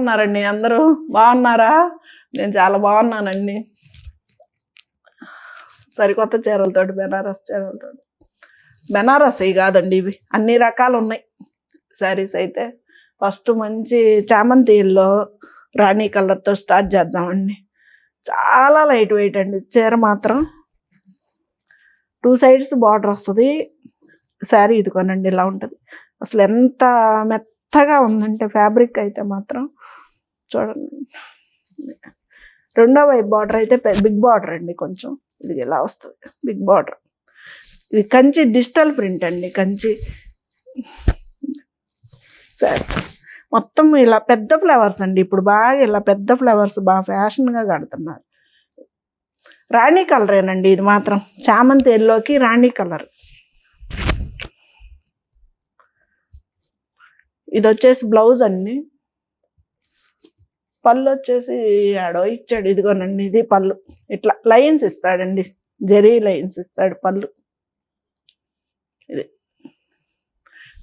ఉన్నారండి అందరూ. బాగున్నారా? నేను చాలా బాగున్నానండి. సరికొత్త చీరలతోటి బెనారస్ చీరలతో బెనారస్ అవి కాదండి ఇవి. అన్ని రకాలు ఉన్నాయి శారీస్ అయితే. ఫస్ట్ మంచి చామంతిలో రాణి కలర్తో స్టార్ట్ చేద్దామండి. చాలా లైట్ వెయిట్ అండి. చీర మాత్రం టూ సైడ్స్ బార్డర్ వస్తుంది. శారీ ఇది కొనండి ఇలా ఉంటుంది. అసలు ఎంత మెత్తగా ఉందంటే ఫ్యాబ్రిక్ అయితే మాత్రం చూడండి రెండో వైపు బార్డర్ అయితే బిగ్ బార్డర్ అండి కొంచెం. ఇది ఇలా వస్తుంది? బిగ్ బార్డర్ ఇది కంచి డిజిటల్ ప్రింట్ అండి కంచి. సరే. మొత్తం ఇలా పెద్ద ఫ్లవర్స్ అండి. ఇప్పుడు బాగా ఇలా పెద్ద ఫ్లవర్స్ బాగా ఫ్యాషన్గా కడుతున్నారు. రాణి కలరేనండి ఇది మాత్రం. చామంతి ఎల్లోకి రాణి కలర్ ఇది వచ్చేసి బ్లౌజ్ అండి. పళ్ళు వచ్చేసి ఆడో ఇచ్చాడు ఇదిగోనండి ఇది పళ్ళు. ఇట్లా లైన్స్ ఇస్తాడండి జరీ లైన్స్ ఇస్తాడు పళ్ళు. ఇది.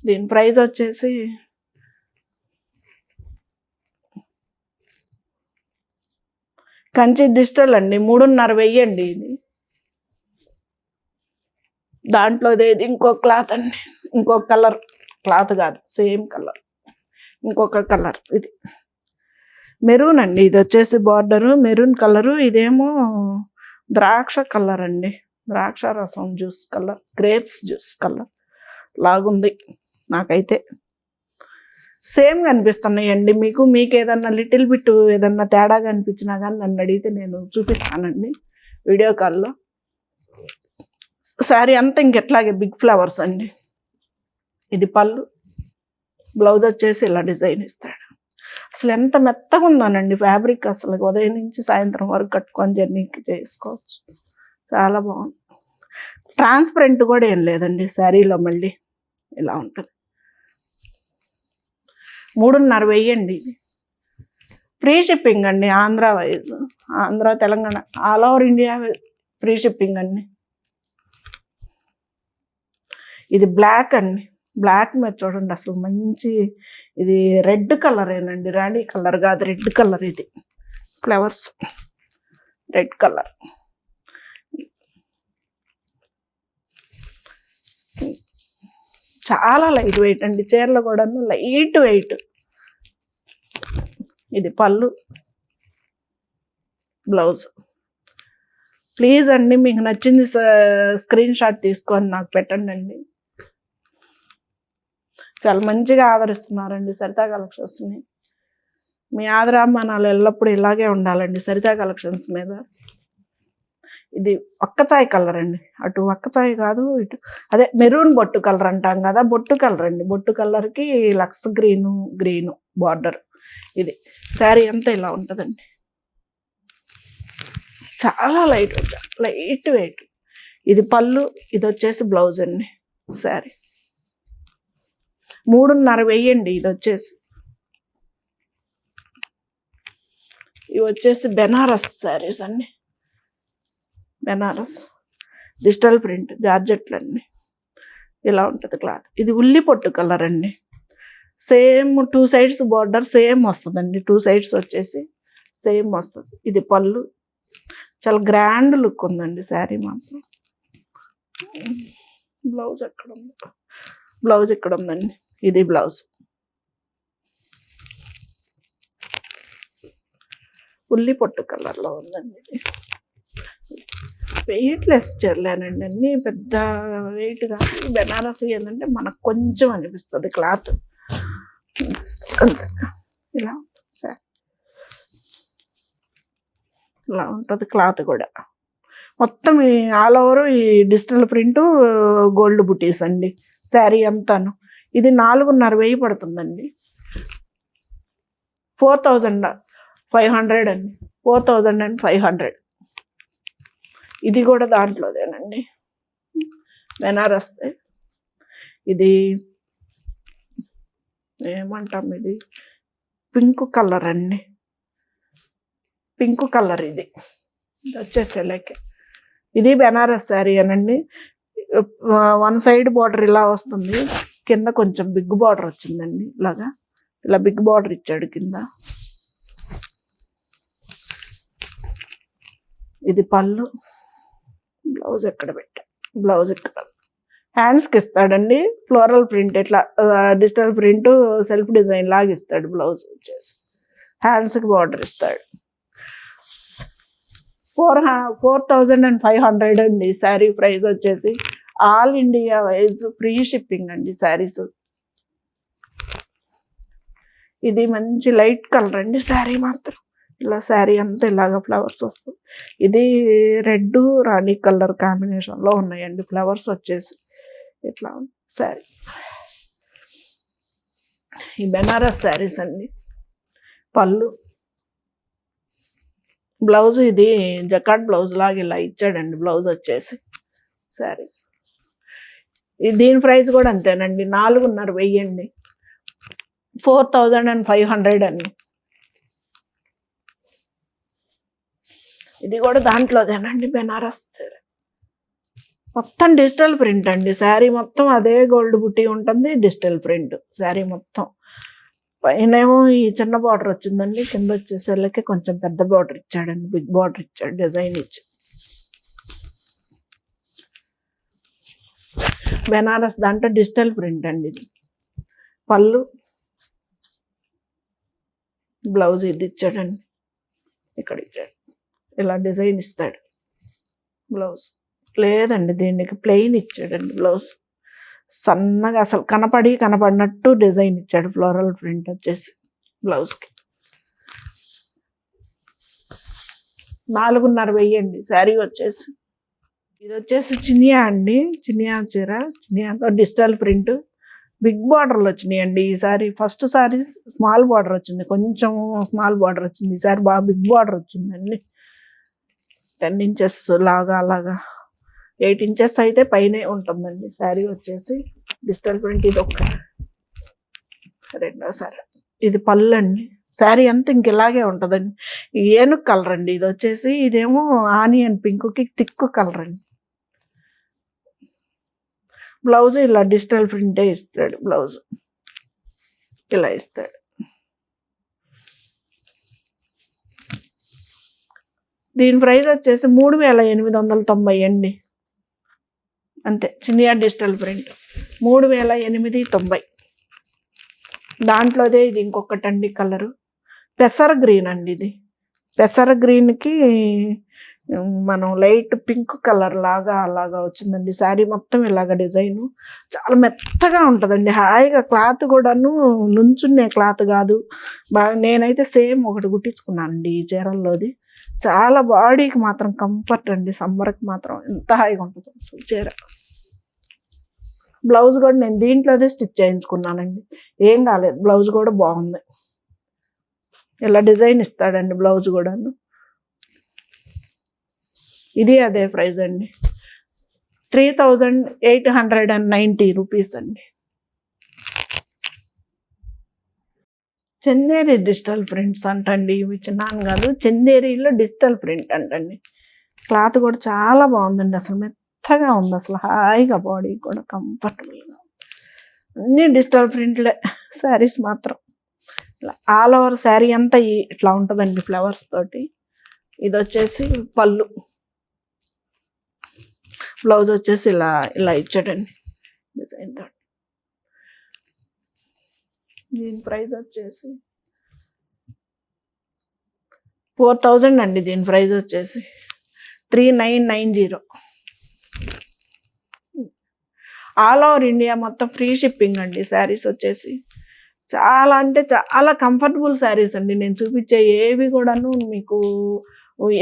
దీని ప్రైస్ వచ్చేసి కంచి డిజిటల్ అండి మూడున్నర వెయ్యి అండి ఇది. దాంట్లో ఏది ఇంకో క్లాత్ అండి ఇంకో కలర్. క్లాత్ కాదు సేమ్ కలర్. ఇంకొక కలర్ ఇది. మెరూన్ అండి. ఇది వచ్చేసి బార్డరు. Maroon colour. ఇదేమో ద్రాక్ష కలర్ అండి. ద్రాక్ష రసం juice colour. Grapes juice colour. లాగుంది నాకైతే. సేమ్ కనిపిస్తున్నాయండి మీకు మీకు ఏదన్నా లిటిల్ బిట్ ఏదన్నా తేడాగా అనిపించినా కానీ నన్ను అడిగితే నేను చూపిస్తానండి వీడియో కాల్లో. శారీ అంతా ఇంకెట్లాగే బిగ్ ఫ్లవర్స్ అండి. ఇది పళ్ళు. బ్లౌజ్ వచ్చేసి ఇలా డిజైన్ ఇస్తాడు. అసలు ఎంత మెత్తగా ఉందోనండి ఫ్యాబ్రిక్ అసలు. ఉదయం నుంచి సాయంత్రం వరకు కట్టుకొని జర్నీకి చేసుకోవచ్చు. చాలా బాగుంది. ట్రాన్స్పరెంట్ కూడా ఏం లేదండి శారీలో మళ్ళీ. ఇలా ఉంటుంది. మూడున్నర వెయ్యండి ఇది. ఫ్రీ షిప్పింగ్ అండి Andhra wise. Andhra Telangana all over India free shipping అండి. ఇది బ్లాక్ అండి. బ్లాక్ మీద చూడండి అసలు మంచి ఇది రెడ్ కలర్ ఏనండి రాణి కలర్ కాదు రెడ్ కలర్ ఇది. ఫ్లవర్స్. Red colour. చాలా లైట్ వెయిట్ అండి చీరలు కూడా లైట్ వెయిట్. ఇది పళ్ళు. బ్లౌజ్. ప్లీజ్ అండి మీకు నచ్చింది స్క్రీన్ షాట్ తీసుకొని నాకు పెట్టండి అండి చాలా మంచిగా ఆదరిస్తున్నారండి సరితా కలెక్షన్స్ని మీ ఆదరాభిమానాలు ఎల్లప్పుడూ ఇలాగే ఉండాలండి సరితా కలెక్షన్స్ మీద. ఇది ఒక్కచాయ్ కలర్ అండి. అటు ఒక్కచాయ్ కాదు ఇటు అదే మెరూన్ బొట్టు కలర్ అంటాం కదా బొట్టు కలర్ అండి. బొట్టు కలర్కి లక్స్ గ్రీను గ్రీను బార్డర్ ఇది. శారీ అంతా ఇలా ఉంటుందండి. చాలా లైట్ లైట్ వెయిట్. ఇది పళ్ళు ఇది వచ్చేసి బ్లౌజ్ అండి శారీ. మూడున్నర వెయ్యండి ఇది వచ్చేసి. ఇవి వచ్చేసి బెనారస్ శారీస్ అన్ని బెనారస్. డిజిటల్ ప్రింట్ జార్జెట్లు ఇలా ఉంటుంది క్లాత్. ఇది ఉల్లి పొట్టు కలర్ అండి. Same two sides border same వస్తుందండి. టూ సైడ్స్ వచ్చేసి సేమ్ వస్తుంది. ఇది పళ్ళు. చాలా గ్రాండ్ లుక్ ఉందండి శారీ మాత్రం. బ్లౌజ్ ఎక్కడ ఉంది? బ్లౌజ్ ఇక్కడ ఉందండి ఇది బ్లౌజ్. ఉల్లి పొట్టు కలర్లో ఉందండి ఇది. వెయిట్లెస్ చీరలేనండి అన్ని పెద్ద వెయిట్ కానీ బెనారస్ ఏంటంటే మనకు కొంచెం అనిపిస్తుంది క్లాత్. అంతే ఇలా సార్ ఇలా ఉంటుంది క్లాత్ కూడా. మొత్తం ఆల్ ఓవర్ ఈ డిజిటల్ ప్రింట్ గోల్డ్ బుటీస్ అండి. శారీ అంతాను. ఇది నాలుగున్నర వెయ్యి పడుతుందండి. ఫోర్ థౌజండ్ ఫైవ్ హండ్రెడ్ అండి. Four thousand and five hundred. ఇది కూడా దాంట్లోదేనండి. బెనారస్ ఇది ఏమంటాం ఇది? పింక్ కలర్ అండి పింక్ కలర్ ఇది. వచ్చేసేలాకే. లైక్ ఇది బెనారస్ శారీ అనండి. వన్ సైడ్ బార్డర్ ఇలా వస్తుంది. కింద కొంచెం బిగ్ బార్డర్ వచ్చిందండి ఇలాగా. ఇలా బిగ్ బార్డర్ ఇచ్చాడు కింద. ఇది పళ్ళు. బ్లౌజ్ ఎక్కడ పెట్టా? బ్లౌజ్ ఎక్కడ? హ్యాండ్స్కి ఇస్తాడండి. ఫ్లోరల్ ప్రింట్ ఎట్లా? డిజిటల్ ప్రింట్ సెల్ఫ్ డిజైన్ లాగా ఇస్తాడు బ్లౌజ్ వచ్చేసి. హ్యాండ్స్కి బార్డర్ ఇస్తాడు. Four four thousand and five hundred అండి. శారీ ప్రైస్ వచ్చేసి. All India wise free shipping అండి శారీస్. ఇది మంచి లైట్ కలర్ అండి శారీ మాత్రం. ఇలా శారీ అంతా ఇలాగ ఫ్లవర్స్ వస్తుంది ఇది రెడ్ రాణి కలర్ కాంబినేషన్లో ఉన్నాయండి. ఫ్లవర్స్ వచ్చేసి ఇట్లా శారీ. ఈ బెనారస్ శారీస్ అండి. పళ్ళు. బ్లౌజ్ ఇది జకాట్ బ్లౌజ్ లాగా ఇలా ఇచ్చాడండి. బ్లౌజ్ వచ్చేసి శారీస్. దీని ప్రైస్ కూడా అంతేనండి. నాలుగున్నర వెయ్యండి. Four thousand and five hundred అండి. ఇది కూడా దాంట్లోదేనండి బెనారస్ మొత్తం డిజిటల్ ప్రింట్ అండి. శారీ మొత్తం అదే గోల్డ్ బుట్టి ఉంటుంది డిజిటల్ ప్రింట్ శారీ మొత్తం. పైనేమో ఈ చిన్న బార్డర్ వచ్చిందండి. కింద వచ్చేసరికి కొంచెం పెద్ద బార్డర్ ఇచ్చాడండి. బిగ్ బార్డర్ ఇచ్చాడు డిజైన్ ఇచ్చి. బెనారస్ దాంట్లో డిజిటల్ ప్రింట్ అండి ఇది. పళ్ళు బ్లౌజ్ ఇది ఇచ్చాడండి. ఇక్కడ ఇచ్చాడు. ఇలా డిజైన్ ఇస్తాడు. బ్లౌజ్. లేదండి దీనికి ప్లెయిన్ ఇచ్చాడండి బ్లౌజ్. సన్నగా అసలు కనపడి కనపడినట్టు డిజైన్ ఇచ్చాడు ఫ్లోరల్ ప్రింట్ వచ్చేసి బ్లౌజ్కి. నాలుగున్నర వెయ్యండి శారీ వచ్చేసి. ఇది వచ్చేసి చినియా అండి. చినియా చీర. చినియాతో డిజిటల్ ప్రింట్. బిగ్ బార్డర్లు వచ్చినాయండి ఈసారి ఫస్ట్ సారి స్మాల్ బార్డర్ వచ్చింది. కొంచెం స్మాల్ బార్డర్ వచ్చింది. ఈసారి బాగా బిగ్ బార్డర్ వచ్చిందండి. టెన్ ఇంచెస్ లాగా అలాగా. ఎయిట్ ఇంచెస్ అయితే పైనే ఉంటుందండి. శారీ వచ్చేసి డిజిటల్ ప్రింట్ ఇది ఒక రెండో సారీ ఇది పళ్ళు అండి. శారీ అంతా ఇంక ఇలాగే ఉంటుందండి. ఏనుగు కలర్ అండి. ఇది వచ్చేసి ఇదేమో ఆనియన్ పింక్కి తిక్కు కలర్ అండి. బ్లౌజ్ ఇలా డిజిటల్ ప్రింటే ఇస్తాడు బ్లౌజ్. ఇలా ఇస్తాడు. దీని ప్రైస్ వచ్చేసి మూడు వేల ఎనిమిది వందల తొంభై అండి. అంతే చిన్న డిజిటల్ ప్రింట్. మూడు వేల ఎనిమిది తొంభై. దాంట్లోదే ఇది ఇంకొకటండి కలరు. పెసర గ్రీన్ అండి ఇది. పెసర గ్రీన్కి మనం లైట్ పింక్ కలర్ లాగా అలాగా వచ్చిందండి. శారీ మొత్తం ఇలాగ డిజైను. చాలా మెత్తగా ఉంటుందండి. హాయిగా క్లాత్ కూడాను నుంచునే క్లాత్ కాదు. బాగా నేనైతే సేమ్ ఒకటి కుట్టించుకున్నానండి ఈ చీరల్లోది. చాలా బాడీకి మాత్రం కంఫర్ట్ అండి. సమ్మర్కి మాత్రం ఎంత హాయిగా ఉంటుంది అసలు చీర. బ్లౌజ్ కూడా నేను దీంట్లోనే స్టిచ్ చేయించుకున్నానండి. ఏం కాలేదు. బ్లౌజ్ కూడా బాగుంది. ఇలా డిజైన్ ఇస్తాడండి బ్లౌజ్ కూడాను. ఇది అదే ప్రైస్ అండి. Three thousand eight hundred and ninety rupees అండి. చందేరి డిజిటల్ ప్రింట్స్ అంటండి. ఇవి చిన్నాను కాదు చందేరిలో డిజిటల్ ప్రింట్ అంటండి. క్లాత్ కూడా చాలా బాగుందండి. అసలు మెత్తగా ఉంది. అసలు హాయిగా బాడీ కూడా కంఫర్టబుల్గా అన్నీ డిజిటల్ ప్రింట్లే శారీస్ మాత్రం. ఆల్ ఓవర్ శారీ అంతా ఇట్లా ఉంటుందండి ఫ్లవర్స్ తోటి. ఇది వచ్చేసి పళ్ళు. బ్లౌజ్ వచ్చేసి ఇలా ఇలా ఇచ్చాడండి. డిజైన్ తోటి. దీని ప్రైస్ వచ్చేసి ఫోర్ థౌజండ్ అండి దీని ప్రైస్ వచ్చేసి. Three nine nine zero. All over India మొత్తం ఫ్రీ షిప్పింగ్ అండి శారీస్ వచ్చేసి. చాలా అంటే చాలా కంఫర్టబుల్ శారీస్ అండి. నేను చూపించే ఏవి కూడాను మీకు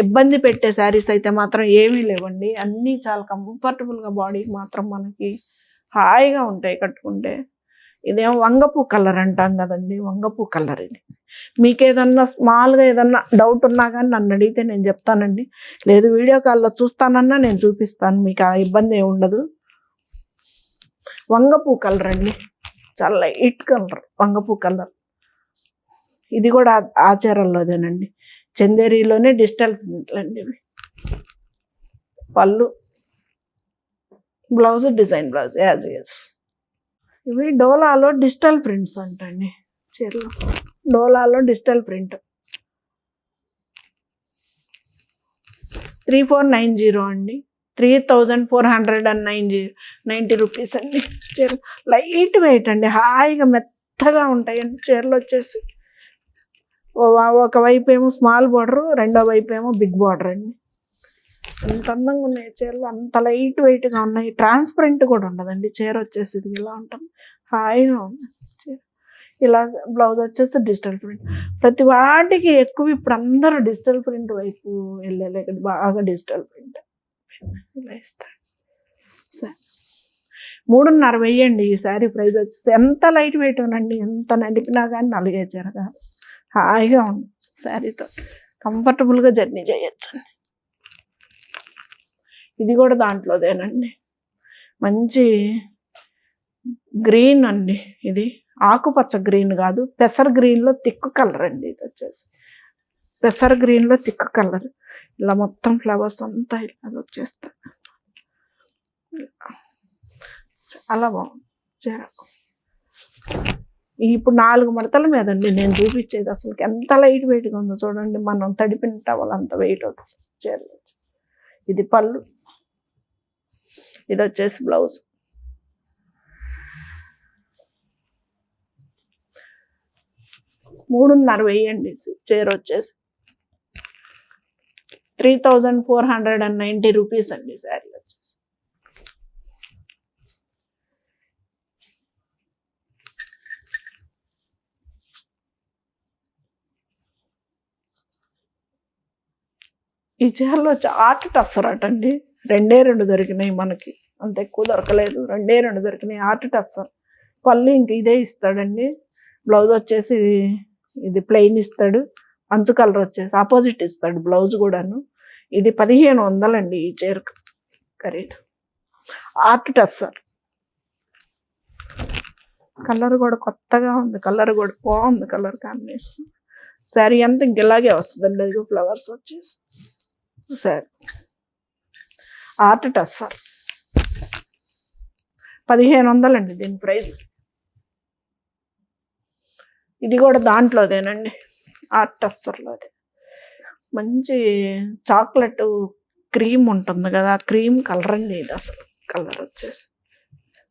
ఇబ్బంది పెట్టే శారీస్ అయితే మాత్రం ఏమీ లేవండి. అన్నీ చాలా కంఫర్టబుల్గా బాడీకి మాత్రం మనకి హాయిగా ఉంటాయి కట్టుకుంటే. ఇదేమో వంగపు కలర్ అంటాం కదండి వంగపు కలర్ ఇది. మీకు ఏదన్నా స్మాల్గా ఏదన్నా డౌట్ ఉన్నా కానీ నన్ను అడిగితే నేను చెప్తానండి. లేదు వీడియో కాల్లో చూస్తానన్నా నేను చూపిస్తాను మీకు ఆ ఇబ్బంది ఏమి ఉండదు. వంగపు కలర్ అండి. చాలా లైట్ కలర్ వంగపు కలర్ ఇది కూడా ఆచారంలోదేనండి చందేరిలోనే డిజిటల్ ప్రింట్లు అండి ఇవి. పళ్ళు blouse design blouse as as ఇవి డోలాలో డిజిటల్ ప్రింట్స్ అంటండి. చీరలు. డోలాలో digital print. Three four nine zero అండి. Three thousand four hundred and nine zero ninety rupees అండి చీర లైట్ వెయిట్ అండి. హాయిగా మెత్తగా ఉంటాయండి చీరలు వచ్చేసి. ఒక వైపు ఏమో స్మాల్ బార్డర్ రెండో వైపు ఏమో బిగ్ బార్డర్ అండి. అంత అందంగా ఉన్నాయి చీరలు అంత లైట్ వెయిట్గా ఉన్నాయి. ట్రాన్స్పరెంట్ కూడా ఉండదండి. చీర వచ్చేసి ఇది ఇలా ఉంటుంది హాయిగా ఉంది. చీర ఇలా బ్లౌజ్ వచ్చేసి డిజిటల్ ప్రింట్. ప్రతి వాటికి ఎక్కువ ఇప్పుడు అందరూ డిజిటల్ ప్రింట్ వైపు వెళ్ళలేదు బాగా డిజిటల్ ప్రింట్. ఇలా ఇస్తాడు సరే. మూడున్నర వెయ్యండి. ఈ శారీ ప్రైస్ వచ్చేసి ఎంత లైట్ వెయిట్ ఉందండి ఎంత నడిపినా కానీ నలిగే చీర కాదు. హాయిగా ఉంది. శారీతో కంఫర్టబుల్గా జర్నీ చేయొచ్చండి ఇది కూడా దాంట్లోదేనండి. మంచి గ్రీన్ అండి ఇది. ఆకుపచ్చ గ్రీన్ కాదు. పెసర్ గ్రీన్లో తిక్కు కలర్ అండి ఇది వచ్చేసి. పెసర్ గ్రీన్లో తిక్కు కలర్. ఇలా మొత్తం ఫ్లవర్స్ అంతా ఇలా వచ్చేస్తా చాలా బాగుంది. చీర ఇప్పుడు నాలుగు మడతల మీదండి నేను చూపించేది. అసలు ఎంత లైట్ వెయిట్గా ఉందో చూడండి. మనం తడిపిన టవల్ అంత వెయిట్ అవుతుంది చీరలు ఇది పళ్ళు. ఇది వచ్చేసి బ్లౌజ్ మూడున్నర వెయ్యండి చీర వచ్చేసి. Three thousand four hundred and ninety rupees అండి శారీ వచ్చేసి ఈ చీరలో ఆర్ట్ టస్సర్ అటండి రెండే రెండు దొరికినాయి మనకి. అంత ఎక్కువ దొరకలేదు. రెండే రెండు దొరికినాయి. ఆర్ట్ టస్సర్. పళ్ళు ఇంక ఇదే ఇస్తాడండి. బ్లౌజ్ వచ్చేసి ఇది ప్లెయిన్ ఇస్తాడు. అంచు కలర్ వచ్చేసి ఆపోజిట్ ఇస్తాడు బ్లౌజ్ కూడాను. ఇది పదిహేను వందలండి ఈ చీరకు. ఖరీదు ఆర్ట్ టస్సర్. కలర్ కూడా కొత్తగా ఉంది. కలర్ కూడా బాగుంది కలర్ కాంబినేషన్. శారీ అంతా ఇంక ఇలాగే వస్తుందండి. ఫ్లవర్స్ వచ్చేసి. సార్ ఆర్ట్ టస్సర్ పదిహేను వందలండి దీని ప్రైస్ ఇది కూడా దాంట్లోదేనండి. ఆర్ట్ టస్సర్లోదే మంచి చాక్లెట్ క్రీమ్ ఉంటుంది కదా ఆ క్రీమ్ కలర్ అండి ఇది అసలు. కలర్ వచ్చేసి.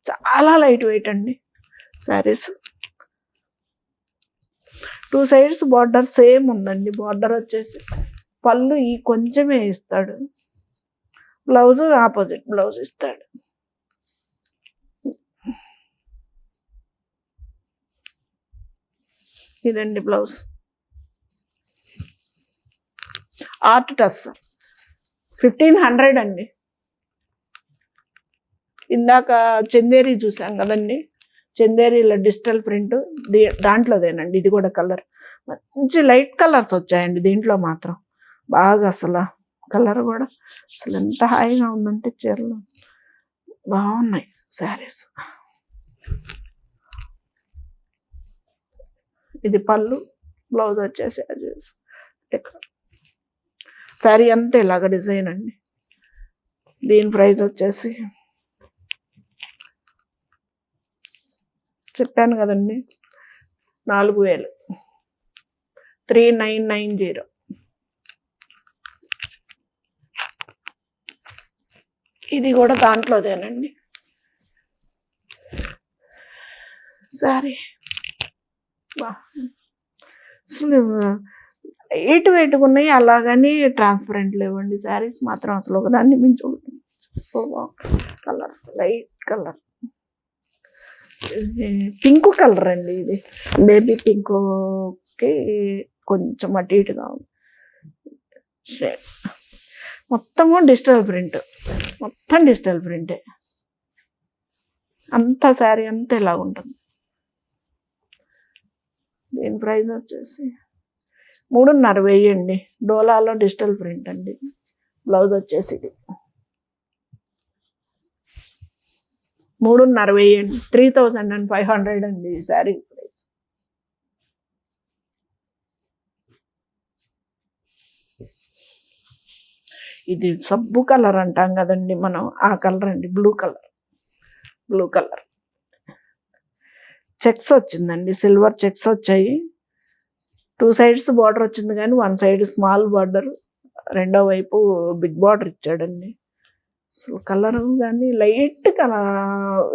చాలా లైట్ వెయిట్ అండి saris. Two sides border same ఉందండి. బార్డర్ వచ్చేసి పళ్ళు ఈ కొంచెమే ఇస్తాడు. బ్లౌజ్ ఆపోజిట్ బ్లౌజ్ ఇస్తాడు. ఇదండి బ్లౌజ్. ఆర్ట్ టస్. ఫిఫ్టీన్ హండ్రెడ్ అండి. ఇందాక చందేరి చూసాం కదండి. చందేరిలో డిజిటల్ ప్రింట్. దాంట్లోదేనండి. ఇది కూడా కలర్. మంచి లైట్ కలర్స్ వచ్చాయండి దీంట్లో మాత్రం. బాగా అసలు కలర్ కూడా అసలు ఎంత హాయిగా ఉందంటే చీరలు. బాగున్నాయి శారీస్. ఇది పళ్ళు బ్లౌజ్ వచ్చేసి శారీ అంతా ఇలాగ డిజైన్ అండి. దీని ప్రైస్ వచ్చేసి చెప్పాను కదండి నాలుగు వేలు. Three nine nine zero. ఇది కూడా దాంట్లోదేనండి. సారీ. అసలు ఎయిట్ వెయిట్ ఉన్నాయి అలాగని ట్రాన్స్పరెంట్ లేవండి. శారీస్ మాత్రం అసలు ఒకదాన్ని మించి colours light colour pink colour అండి ఇది. బేబీ పింక్కి కొంచెం అటు ఇటుగా ఉంది. షేడ్ మొత్తము డిజిటల్ ప్రింట్. మొత్తం డిజిటల్ ప్రింటే అంత శారీ అంతా ఇలా ఉంటుంది. దీని ప్రైస్ వచ్చేసి మూడున్నర వెయ్యండి డోలాలో డిజిటల్ ప్రింట్ అండి. బ్లౌజ్ వచ్చేసి ఇది. మూడున్నర వెయ్యండి three thousand and five hundred అండి ఈ శారీ ప్రైస్ ఇది సబ్బు కలర్ అంటాం కదండి మనం ఆ కలర్ అండి blue colour. Blue colour. Checks వచ్చిందండి సిల్వర్ చెక్స్ వచ్చాయి. టూ సైడ్స్ బార్డర్ వచ్చింది కానీ వన్ సైడ్ స్మాల్ బార్డర్ రెండో వైపు బిగ్ బార్డర్ ఇచ్చాడండి. అసలు కలర్ కానీ లైట్ కలర్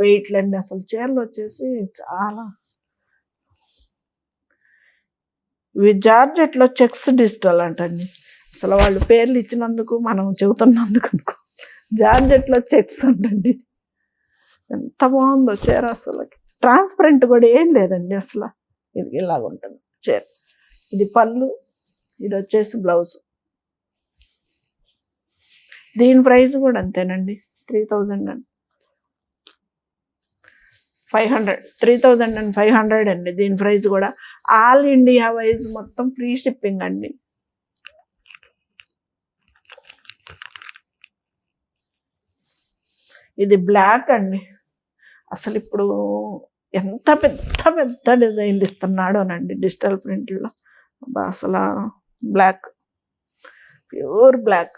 వెయిట్లండి అసలు చీరలు వచ్చేసి చాలా. ఇవి జార్జెట్లో చెక్స్ డిజిటల్ అంటండి. అసలు వాళ్ళు పేర్లు ఇచ్చినందుకు మనం చెబుతున్నందుకు అనుకో. జార్జెట్లో చెక్స్ ఉండండి ఎంత బాగుందో చీర అసలు ట్రాన్స్పరెంట్ కూడా ఏం లేదండి అసలు. ఇది ఇలాగ ఉంటుంది చీర. ఇది పళ్ళు ఇది వచ్చేసి బ్లౌజ్. దీని ప్రైస్ కూడా అంతేనండి. త్రీ థౌజండ్ అండి five hundred. Three thousand and five hundred అండి దీని ప్రైస్ కూడా. ఆల్ ఇండియా వైజ్ మొత్తం ఫ్రీ షిప్పింగ్ అండి. ఇది బ్లాక్ అండి. అసలు ఇప్పుడు ఎంత పెద్ద పెద్ద డిజైన్లు ఇస్తున్నాడోనండి డిజిటల్ ప్రింట్లో. అసలు black pure black.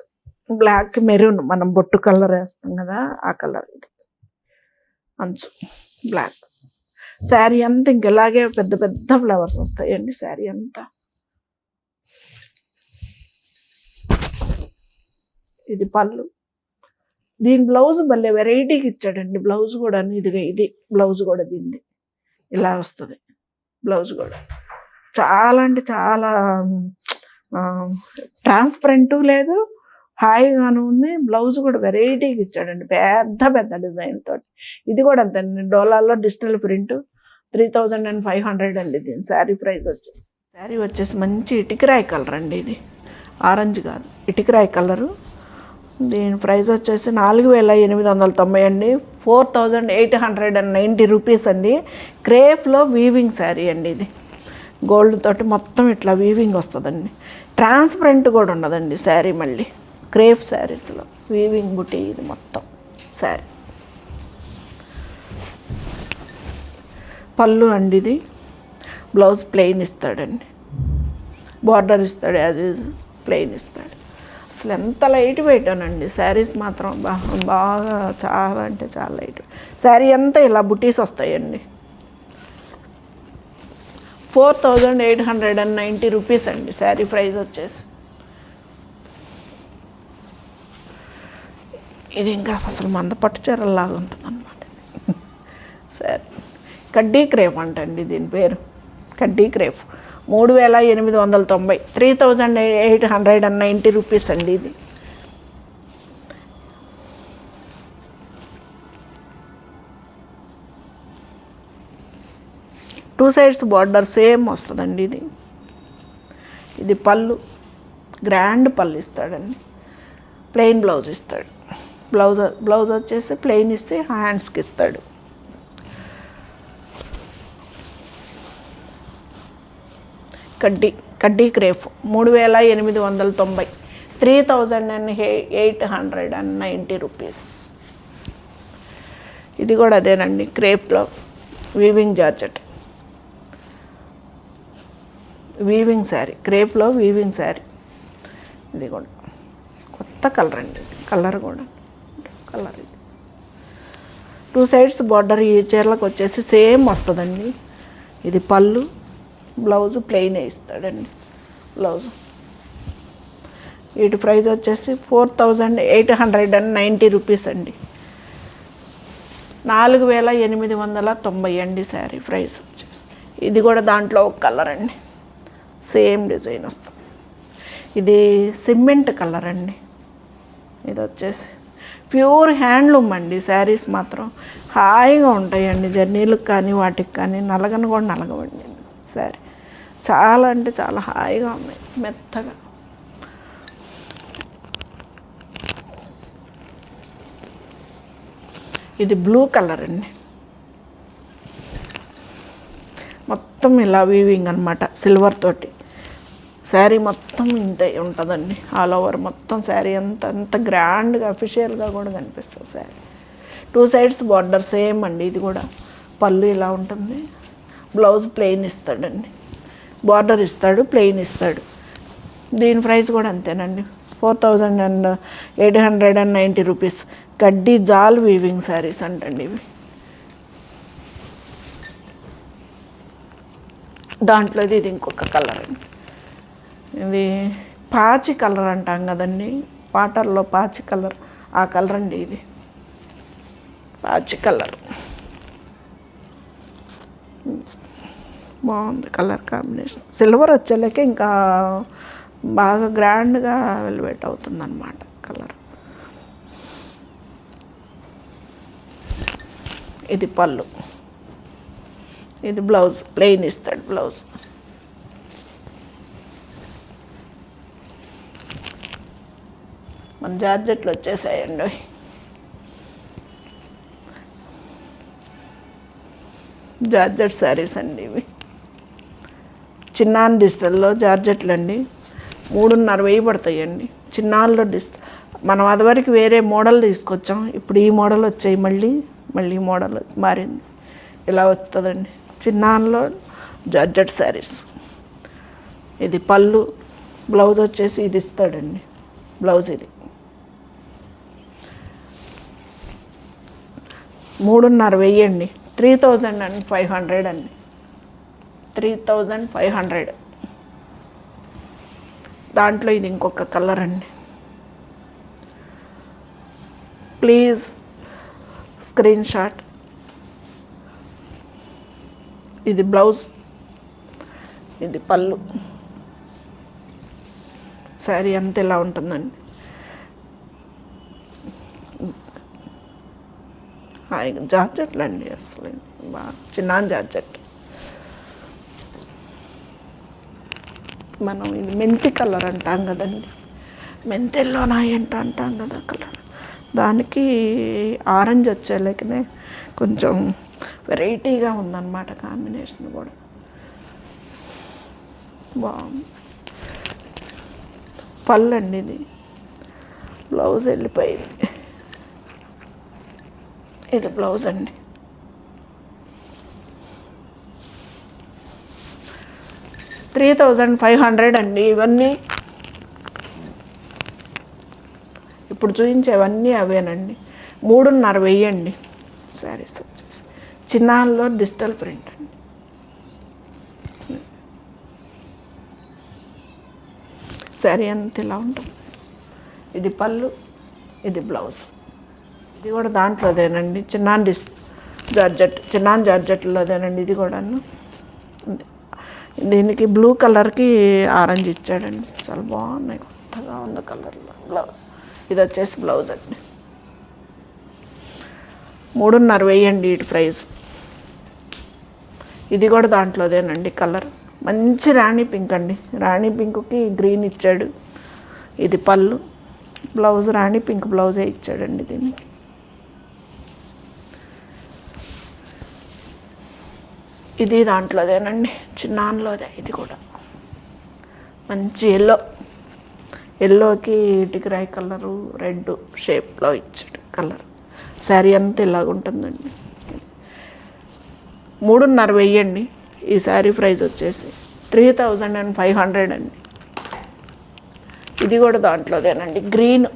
Black maroon మనం బొట్టు కలర్ వేస్తాం కదా ఆ కలర్ ఇది. అంచు బ్లాక్. శారీ అంతా ఇంక ఇలాగే పెద్ద పెద్ద ఫ్లవర్స్ వస్తాయండి శారీ అంతా. ఇది పళ్ళు. దీని బ్లౌజ్ మళ్ళీ వెరైటీకి ఇచ్చాడండి. బ్లౌజ్ కూడా ఇదిగా ఇది. బ్లౌజ్ కూడా దీన్ని ఇలా వస్తుంది. బ్లౌజ్ కూడా. చాలా అంటే చాలా ట్రాన్స్పరెంటు లేదు. హాయిగాను ఉంది. బ్లౌజ్ కూడా వెరైటీకి ఇచ్చాడండి. పెద్ద పెద్ద డిజైన్ తోటి. ఇది కూడా అంతే డోలాల్లో digital print three thousand and five hundred అండి దీని. శారీ ప్రైస్ వచ్చేసి. శారీ వచ్చేసి మంచి ఇటుకరాయి కలర్ అండి ఇది. ఆరెంజ్ కాదు. ఇటుకరాయి కలరు. దీని ప్రైస్ వచ్చేసి నాలుగు వేల ఎనిమిది వందల తొంభై అండి. Four thousand eight hundred and ninety rupees అండి. క్రేప్లో వీవింగ్ శారీ అండి ఇది. గోల్డ్ తోటి మొత్తం ఇట్లా వీవింగ్ వస్తుందండి. ట్రాన్స్పరెంట్ కూడా ఉండదండి శారీ మళ్ళీ. క్రేప్ శారీస్లో వీవింగ్ బుటీ ఇది మొత్తం శారీ. పళ్ళు అండి ఇది. బ్లౌజ్ ప్లెయిన్ ఇస్తాడండి. బార్డర్ ఇస్తాడు యాజ్ ప్లెయిన్ ఇస్తాడు. అసలు ఎంత లైట్ వెయిట్ అనండి శారీస్ మాత్రం బాగా బాగా చాలా అంటే చాలా లైట్ శారీ అంతా ఇలా బుటీస్ వస్తాయండి. Four thousand eight hundred and ninety rupees అండి శారీ ప్రైస్ వచ్చేసి. ఇది ఇంకా అసలు మంద పట్టు చీరలాగా ఉంటుంది అనమాట సరే కడ్డీ క్రేప్ అంటండి దీని పేరు. కడ్డీ క్రేప్ మూడు వేల ఎనిమిది వందల తొంభై. Three thousand eight hundred and ninety rupees అండి ఇది. టూ సైడ్స్ బార్డర్ సేమ్ వస్తుందండి ఇది. ఇది పళ్ళు. గ్రాండ్ పళ్ళు ఇస్తాడండి. ప్లెయిన్ బ్లౌజ్ ఇస్తాడు. బ్లౌజ్ బ్లౌజ్ వచ్చేసి ప్లెయిన్ ఇస్తే హ్యాండ్స్కి ఇస్తాడు. కడ్డీ కడ్డీ క్రేఫ్. మూడు వేల ఎనిమిది వందల తొంభై. Three thousand and eight hundred and ninety rupees. ఇది కూడా అదేనండి క్రేప్లో వీవింగ్ జార్జెట్. వీవింగ్ శారీ క్రేప్లో వీవింగ్ శారీ. ఇది కూడా. కొత్త కలర్ అండి కలర్ కూడా. కలర్ ఇది. టూ సైడ్స్ బార్డర్ ఈ చీరలకు వచ్చేసి సేమ్ వస్తుందండి. ఇది పళ్ళు బ్లౌజ్ ప్లెయిన్ ఇస్తాడండి బ్లౌజ్. వీటి ప్రైస్ వచ్చేసి four thousand eight hundred and ninety rupees అండి. నాలుగు వేల ఎనిమిది వందల తొంభై అండి శారీ ప్రైస్ వచ్చేసి. ఇది కూడా దాంట్లో ఒక కలర్ అండి. సేమ్ డిజైన్ వస్తుంది. ఇది సిమెంట్ కలర్ అండి. ఇది వచ్చేసి ప్యూర్ హ్యాండ్లూమ్ అండి శారీస్ మాత్రం. హాయిగా ఉంటాయండి జర్నీలకు కానీ వాటికి కానీ నలగను కూడా నలగవండి శారీ. చాలా అంటే చాలా హాయిగా ఉన్నాయి మెత్తగా. ఇది బ్లూ కలర్ అండి. మొత్తం ఇలా వీవింగ్ అనమాట సిల్వర్ తోటి. శారీ మొత్తం ఇంతే ఉంటుందండి ఆల్ ఓవర్ మొత్తం శారీ అంత అంత గ్రాండ్గా అఫిషియల్గా కూడా కనిపిస్తుంది sari. Two sides border same అండి ఇది కూడా. పళ్ళు ఇలా ఉంటుంది బ్లౌజ్ ప్లెయిన్ ఇస్తాడండి. బార్డర్ ఇస్తాడు ప్లెయిన్ ఇస్తాడు. దీని ప్రైస్ కూడా అంతేనండి. Four thousand and eight hundred and ninety rupees. గడ్డి జాల్ వీవింగ్ శారీస్ అంటండి ఇవి. దాంట్లో ఇది ఇంకొక కలర్ అండి. ఇది పాచి కలర్ అంటాం కదండి. వాటర్లో పాచి కలర్. ఆ కలర్ అండి ఇది. పాచి కలర్. బాగుంది కలర్ కాంబినేషన్. సిల్వర్ వచ్చేలాకే ఇంకా బాగా గ్రాండ్గా వెల్వెట్ అవుతుంది అనమాట కలర్. ఇది పళ్ళు. ఇది బ్లౌజ్ ప్లెయిన్ ఇస్తాడు బ్లౌజ్. మన జార్జెట్లు వచ్చేసాయండి. జార్జెట్ శారీస్ అండి ఇవి. చిన్నాన్ డిజిటల్లో జార్జెట్లు అండి మూడున్నర వెయ్యి పడతాయండి. చిన్నాల్లో డిస్ మనం అదివరకు వేరే మోడల్ తీసుకొచ్చాం. ఇప్పుడు ఈ మోడల్ వచ్చాయి మళ్ళీ మళ్ళీ ఈ మోడల్ మారింది. ఇలా వస్తుందండి. చిన్నాన్లో జార్జెట్ శారీస్. ఇది పళ్ళు బ్లౌజ్ వచ్చేసి ఇది ఇస్తాడండి. బ్లౌజ్ ఇది. మూడున్నర వెయ్యి అండి. Three thousand and five hundred అండి. Three thousand five hundred. దాంట్లో ఇది ఇంకొక కలర్ అండి. Please screenshot. ఇది బ్లౌజ్. ఇది పళ్ళు. శారీ అంత ఇలా ఉంటుందండి? హాయిగా జార్జెట్లు అండి అసలు. బాగా చిన్న జార్జెట్. మనం ఇది మెంతి కలర్ అంటాం కదండి మెంతెల్లోనా ఏంట అంటాం కదా కలర్. దానికి ఆరెంజ్ వచ్చేలేకనే కొంచెం వెరైటీగా ఉందన్నమాట కాంబినేషన్ కూడా. బాగుంది. పళ్ళు అండి ఇది. బ్లౌజ్ వెళ్ళిపోయింది. ఇది బ్లౌజ్ అండి. త్రీ థౌజండ్ ఫైవ్ హండ్రెడ్ అండి. ఇవన్నీ ఇప్పుడు చూపించేవన్నీ అవేనండి. మూడున్నర వెయ్యండి శారీస్ వచ్చేసి. చిన్నాల్లో డిజిటల్ ప్రింట్ అండి. శారీ అంత ఇలా ఉంటుంది. ఇది పళ్ళు ఇది బ్లౌజ్. ఇది కూడా దాంట్లోదేనండి. చిన్నాన్ డిస్ జార్జెట్ చిన్నాన్ జార్జెట్లోదేనండి ఇది కూడాను. ఉంది. దీనికి బ్లూ కలర్కి ఆరెంజ్ ఇచ్చాడండి. చాలా బాగున్నాయి. కొత్తగా ఉంది కలర్లో. బ్లౌజ్. ఇది వచ్చేసి బ్లౌజ్ అండి. మూడున్నర వెయ్యండి వీటి ప్రైస్. ఇది కూడా దాంట్లోదేనండి కలర్. మంచి రాణి పింక్ అండి. రాణి పింక్కి గ్రీన్ ఇచ్చాడు. ఇది పళ్ళు. బ్లౌజ్ రాణి పింక్ బ్లౌజే ఇచ్చాడండి దీనికి. ఇది దాంట్లోదేనండి చిన్నాన్లోదే ఇది కూడా. మంచి ఎల్లో ఎల్లోకి ఇటుకరాయి కలరు రెడ్ షేప్లో ఇచ్చాడు కలర్. శారీ అంతా ఇలాగుంటుందండి మూడున్నర వెయ్యండి. ఈ శారీ ప్రైస్ వచ్చేసి three thousand and five hundred అండి. ఇది కూడా దాంట్లోదేనండి. గ్రీన్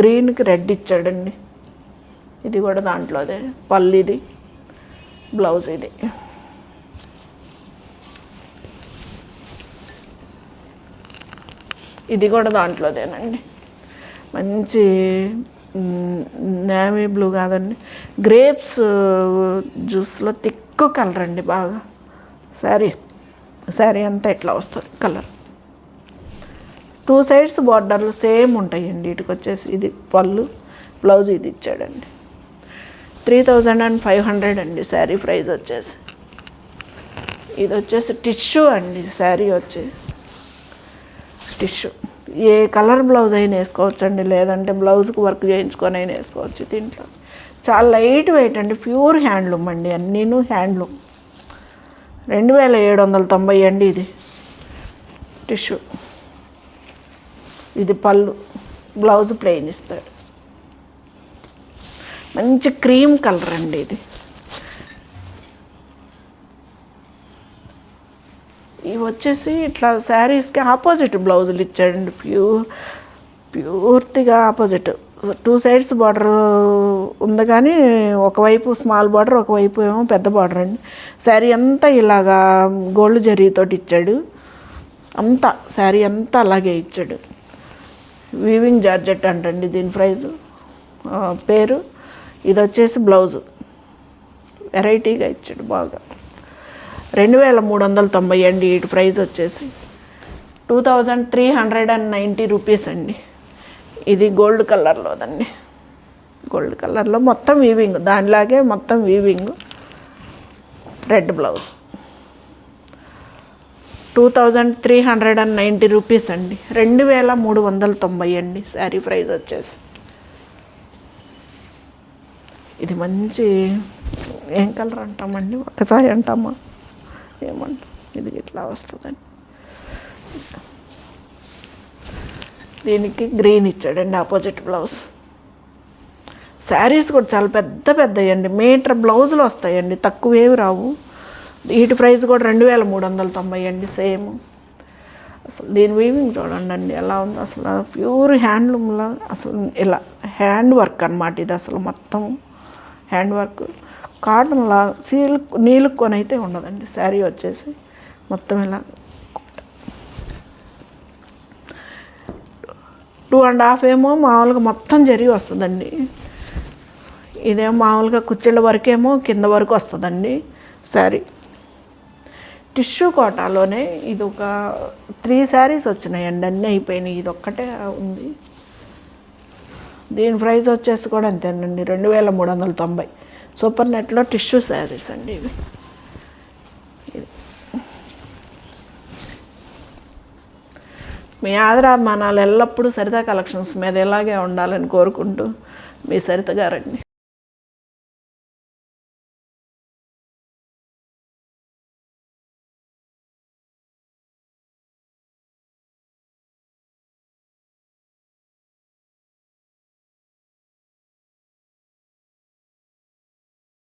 గ్రీన్కి రెడ్ ఇచ్చాడండి. ఇది కూడా దాంట్లోదే పల్లిది. బ్లౌజ్ ఇది. ఇది కూడా దాంట్లోదేనండి. మంచి నేవీ బ్లూ కాదండి. గ్రేప్స్ జ్యూస్లో తిక్కు కలర్ అండి బాగా. శారీ శారీ అంతా ఇట్లా వస్తుంది కలర్. టూ సైడ్స్ బార్డర్లు సేమ్ ఉంటాయండి. వీటికి వచ్చేసి ఇది పళ్ళు బ్లౌజ్ ఇది ఇచ్చాడండి. Three thousand and five hundred అండి శారీ ప్రైస్ వచ్చేసి. ఇది వచ్చేసి టిష్యూ అండి శారీ వచ్చేసి. టిష్యూ. ఏ కలర్ బ్లౌజ్ అయినా వేసుకోవచ్చు అండి లేదంటే బ్లౌజ్కి వర్క్ చేయించుకొని అయినా వేసుకోవచ్చు దీంట్లో. చాలా లైట్ వెయిట్ అండి ప్యూర్ హ్యాండ్లూమ్ అండి అన్నీను హ్యాండ్లూమ్. రెండు వేల ఏడు వందల తొంభై అండి ఇది. టిష్యూ. ఇది పళ్ళు. బ్లౌజ్ ప్లెయిన్ ఇస్తాడు మంచి క్రీమ్ కలర్ అండి ఇది. ఇవి వచ్చేసి ఇట్లా శారీస్కి ఆపోజిట్ బ్లౌజులు ఇచ్చాడండి. ప్యూర్ పూర్తిగా ఆపోజిట్. టూ సైడ్స్ బార్డర్ ఉంది కానీ ఒకవైపు స్మాల్ బార్డర్ ఒకవైపు ఏమో పెద్ద బార్డర్ అండి. శారీ అంతా ఇలాగా గోల్డ్ జరీతోటి ఇచ్చాడు. అంతా శారీ అంతా అలాగే ఇచ్చాడు. వీవింగ్ జార్జెట్ అంటండి దీని ప్రైజు. పేరు? ఇది వచ్చేసి బ్లౌజు. వెరైటీగా ఇచ్చాడు బాగా. రెండు వేల మూడు వందల తొంభై అండి ఇటు ప్రైస్ వచ్చేసి. Two thousand three hundred and ninety rupees అండి. ఇది గోల్డ్ కలర్లోదండి గోల్డ్ కలర్లో మొత్తం వీవింగ్ దానిలాగే మొత్తం weaving red blouse. Two thousand three hundred and ninety rupees అండి. రెండు వేల మూడు వందల తొంభై అండి శారీ ప్రైస్ వచ్చేసి. ఇది మంచి ఏం కలర్ అంటామండి? ఒకసారి అంటామా? ఏమంటాం? ఇది ఇట్లా వస్తుందండి దీనికి గ్రీన్ ఇచ్చాడండి ఆపోజిట్ బ్లౌజ్. శారీస్ కూడా చాలా పెద్ద పెద్దయండి. మీటర్ బ్లౌజులు వస్తాయండి తక్కువేవి రావు. వీటి ప్రైస్ కూడా రెండు వేల మూడు వందల తొంభై అండి సేమ్. అసలు దీని వీవింగ్ చూడండి అండి ఎలా ఉంది? అసలు ప్యూర్ హ్యాండ్లూమ్లా అసలు ఇలా హ్యాండ్ వర్క్ అనమాట ఇది అసలు మొత్తం. హ్యాండ్ వర్క్ కాటన్లా సీల్క్ నీలుక్కొని అయితే ఉండదండి. శారీ వచ్చేసి మొత్తం ఇలా. టూ అండ్ హాఫ్ ఏమో మామూలుగా మొత్తం జరిగి వస్తుందండి. ఇదేమో మామూలుగా కుచ్చిళ్ళ వరకేమో కింద వరకు వస్తుందండి శారీ. టిష్యూ కోటాలోనే ఇది ఒక త్రీ శారీస్ వచ్చినాయండి అన్నీ అయిపోయినాయి. ఇది ఒక్కటే ఉంది. దీని ప్రైస్ వచ్చేసి కూడా అంతేనండి రెండు వేల మూడు వందల తొంభై. సూపర్ నెట్లో టిష్యూ శారీస్ అండి ఇవి. ఇది. మీ ఆదరాభిమానాలు ఎల్లప్పుడూ సరితా కలెక్షన్స్ మీద ఇలాగే ఉండాలని కోరుకుంటూ మీ సరిత గారండి.